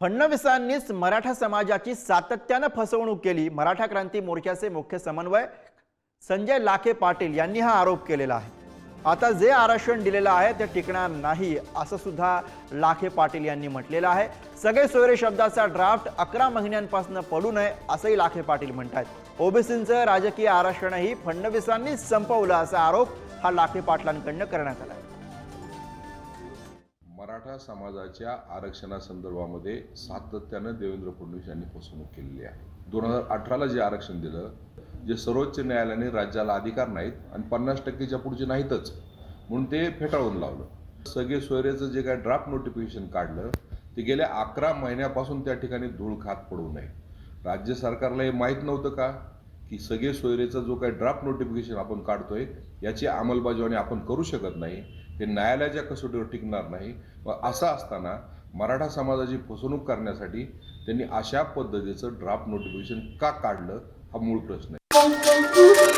फडणवीसांनीच मराठा समाजाची सातत्यानं फसवणूक केली. मराठा क्रांती मोर्चाचे मुख्य समन्वय संजय लाखे पाटील यांनी हा आरोप केलेला आहे. आता जे आरक्षण दिलेलं आहे ते टिकणार नाही असं सुद्धा लाखे पाटील यांनी म्हटलेलं आहे. सगळे सोयरे शब्दाचा ड्राफ्ट अकरा महिन्यांपासून पडू नये असंही लाखे पाटील म्हणतात ओबीसींचं राजकीय आरक्षणही फडणवीसांनी संपवलं असा आरोप हा लाखे पाटलांकडनं करण्यात आला आहे. मराठा समाजाच्या आरक्षणासंदर्भामध्ये सातत्यानं देवेंद्र फडणवीस यांनी फसवणूक केलेली आहे. दोन हजार अठराला जे आरक्षण दिलं जे सर्वोच्च न्यायालयाने राज्याला अधिकार नाहीत आणि पन्नास टक्केच्या पुढचे नाहीतच म्हणून ते फेटाळून लावलं. सगळे सोयरेचं जे काय ड्राफ्ट नोटिफिकेशन काढलं ते गेल्या अकरा महिन्यापासून त्या ठिकाणी धूळ खात पडू नये. राज्य सरकारला हे माहीत नव्हतं का? की सगळे सोयरेचा जो काही ड्राफ्ट नोटिफिकेशन आपण काढतोय याची अंमलबजावणी आपण करू शकत नाही. हे न्यायालयाच्या कसोटीवर टिकणार नाही. व असं असताना मराठा समाजाची फसवणूक करण्यासाठी त्यांनी अशा पद्धतीचं ड्राफ्ट नोटिफिकेशन का काढलं हा मूळ प्रश्न आहे.